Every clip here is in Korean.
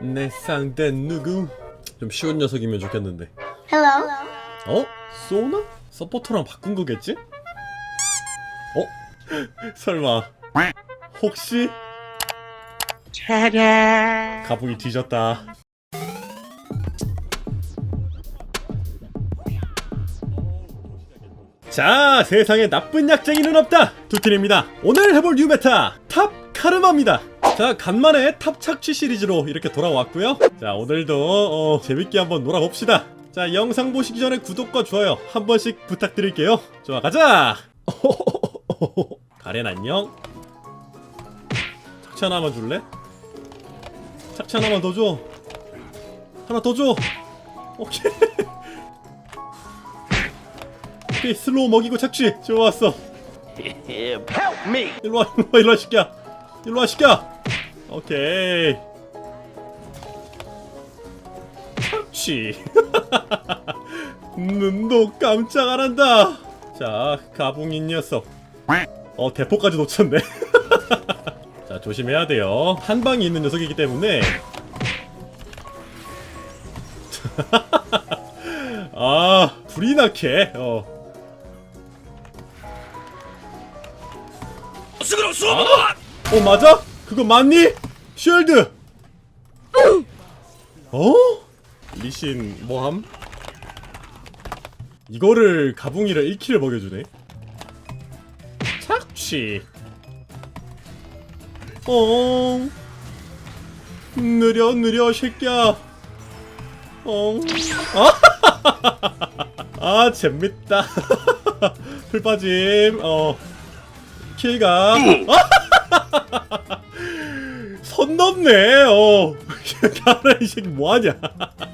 내 상대는 누구? 좀 쉬운 녀석이면 좋겠는데 Hello. 어? 소나? 서포터랑 바꾼 거겠지? 어? 설마 혹시? 가붕이 뒤졌다 자 세상에 나쁜 약쟁이는 없다 두틴입니다 오늘 해볼 뉴 메타 탑 카르마입니다 자 간만에 탑 착취 시리즈로 이렇게 돌아왔고요. 자 오늘도 어, 재밌게 한번 놀아봅시다. 자 영상 보시기 전에 구독과 좋아요 한 번씩 부탁드릴게요. 좋아 가자! 가렌 안녕. 착취 하나만 줄래? 착취 하나만 더줘. 하나 더줘. 오케이. 오케이 슬로우 먹이고 착취. 좋았어! 일로와 일로와 일로와 시끼야. 일로와 시끼야 오케이. 착취 눈도 깜짝 안 한다. 자 가붕인 녀석. 어 대포까지 놓쳤네. 자 조심해야 돼요. 한 방이 있는 녀석이기 때문에. 아 불이 나게 어. 어 맞아? 그거 맞니? 쉴드. 어? 리신 뭐함? 이거를 가붕이를 1킬을 먹여주네. 착취. 어 느려 느려 새끼야. 어 아, 아 재밌다. 풀 빠짐. 어. 킬가 선 넘네. 어. 가렌 이 새끼 뭐 하냐.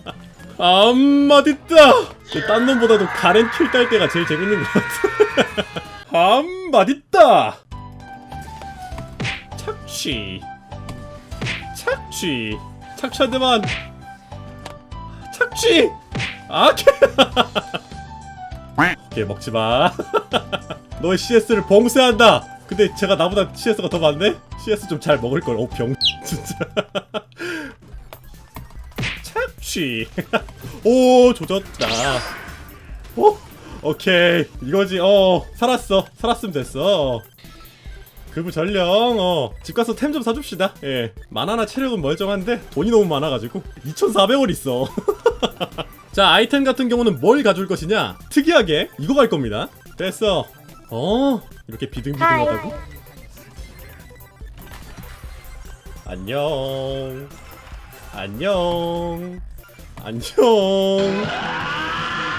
한마디다. 딴 놈보다도 가렌 킬딸 때가 제일 재밌는 것 같아. 한마디다. 착취. 착취. 착취한데만. 착취. 아 오케이 먹지 마. 너의 CS를 봉쇄한다. 근데 제가 나보다 CS가 더 많네? CS 좀 잘 먹을 걸. 어, 병 진짜. 착취. 오, 조졌다. 어? 오케이. 이거지. 어, 살았어. 살았으면 됐어. 그부 전령. 어, 집 가서 템 좀 사줍시다. 예. 만화나 체력은 멀쩡한데 돈이 너무 많아가지고 2,400원 있어. 자 아이템 같은 경우는 뭘 가져올 것이냐 특이하게 이거 갈 겁니다 됐어 어 이렇게 비등비등하다고 안녕 안녕 안녕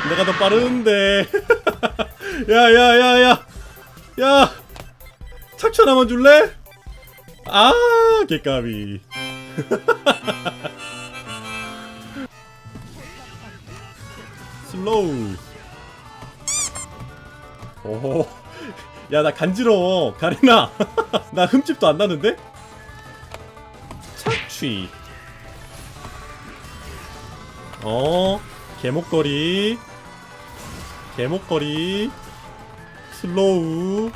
내가 더 빠른데 야 야 야 야 야 착취 하나만 줄래? 아 개까비 슬로우 오. 야, 나 간지러워. 가리나. 나 흠집도 안 나는데? 착취. 어, 개목걸이. 개목걸이. 슬로우.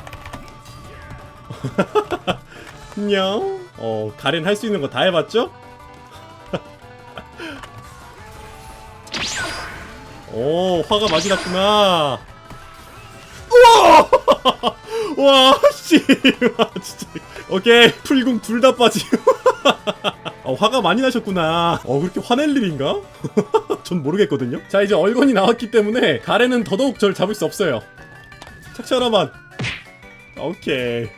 안녕. 어, 가렌 할 수 있는 거 다 해봤죠? 오, 화가 많이 났구나. 우와! 와, 씨. 와, 진짜. 오케이. 풀궁 둘 다 빠지. 어, 화가 많이 나셨구나. 어, 그렇게 화낼 일인가? 전 모르겠거든요. 자, 이제 얼건이 나왔기 때문에 가래는 더더욱 저를 잡을 수 없어요. 착취 하나만. 오케이.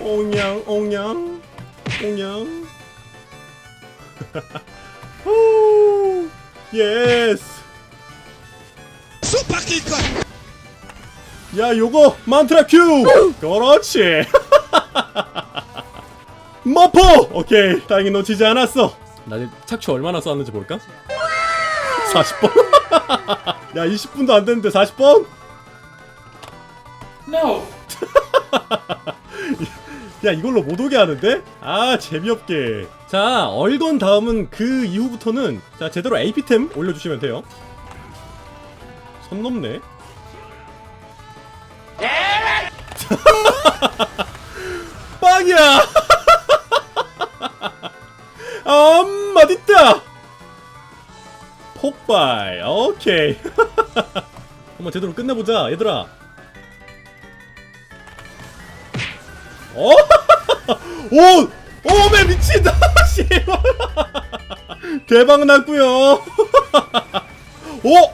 옹냥, 옹냥, 옹냥. 오, 예스. 야, 요거 만트라 큐. 그렇지. 머퍼. 오케이, 다행히 놓치지 않았어. 나 이제 착취 얼마나 쐈는지 볼까? 40번. 야, 20분도 안 됐는데 40번? No. 야 이걸로 못 오게 하는데? 아 재미없게 자 얼건 다음은 그 이후부터는 자 제대로 AP템 올려주시면 돼요 선 넘네 빵이야 음 맛있다 폭발 오케이 한번 제대로 끝내보자 얘들아 어? 오! 오메 미친다 씨발 대박 났구요 오!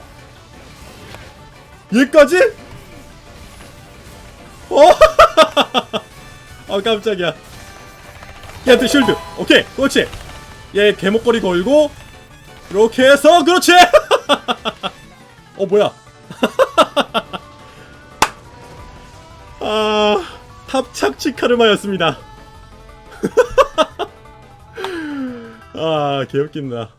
얘까지? 어? 아 깜짝이야. 얘한테 쉴드. 오케이 그렇지. 얘 개목걸이 걸고 이렇게 해서 그렇지! 어 뭐야? 아 합착취 카르마였습니다. 아 개웃긴다